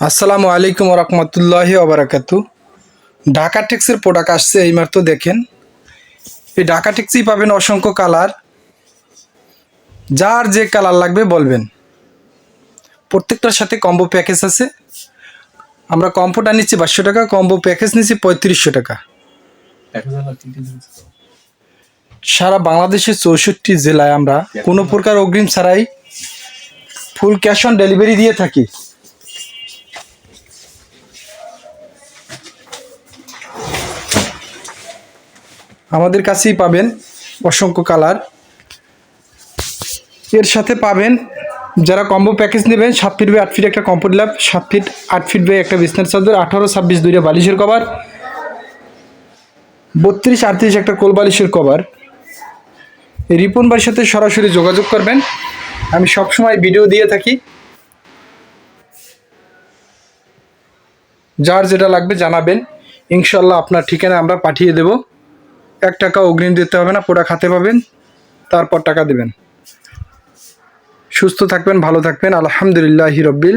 আসসালামু আলাইকুম রহমতুল্লাহ ওবরাকাতু ঢাকা টেক্সের প্রোডাক্ট আসছে, এই মাত্র দেখেন। এই ঢাকা টেক্সই পাবেন অসংখ্য কালার যার যে কালার লাগবে বলবেন। প্রত্যেকটার সাথে কম্বো প্যাকেজ আছে। আমরা কম্বোটা নিচ্ছি বাইশশো টাকা কম্বো প্যাকেজ নিচ্ছি পঁয়ত্রিশশো টাকা। সারা বাংলাদেশের চৌষট্টি জেলায় আমরা কোনো প্রকার অগ্রিম ছাড়াই ফুল ক্যাশ অন ডেলিভারি দিয়ে থাকি। আমাদের কাছেই পাবেন অসংখ্য কালার। এর সাথে পাবেন যারা কম্বো প্যাকেজ নেবেন, সাত ফিট বাই আট ফিট একটা কম্পোট ল্যাব সাত ফিট আট ফিট বাই একটা বিছনার চাদর, আঠারো, ছাব্বিশ, দুইটা বালিশের কভার বত্রিশ, আটত্রিশ একটা কোল বালিশের কভার রিপন ভাইয়ের সাথে সরাসরি যোগাযোগ করবেন। আমি সবসময় ভিডিও দিয়ে থাকি। যার যেটা লাগবে জানাবেন। ইনশাল্লাহ আপনার ঠিকানা আমরা পাঠিয়ে দেব। এক টাকা অগ্রিম দিতে হবে না, পুরা খাতে পাবেন, তারপর টাকা দেবেন। সুস্থ থাকবেন, ভালো থাকবেন, আলহামদুলিল্লাহ রব্বিল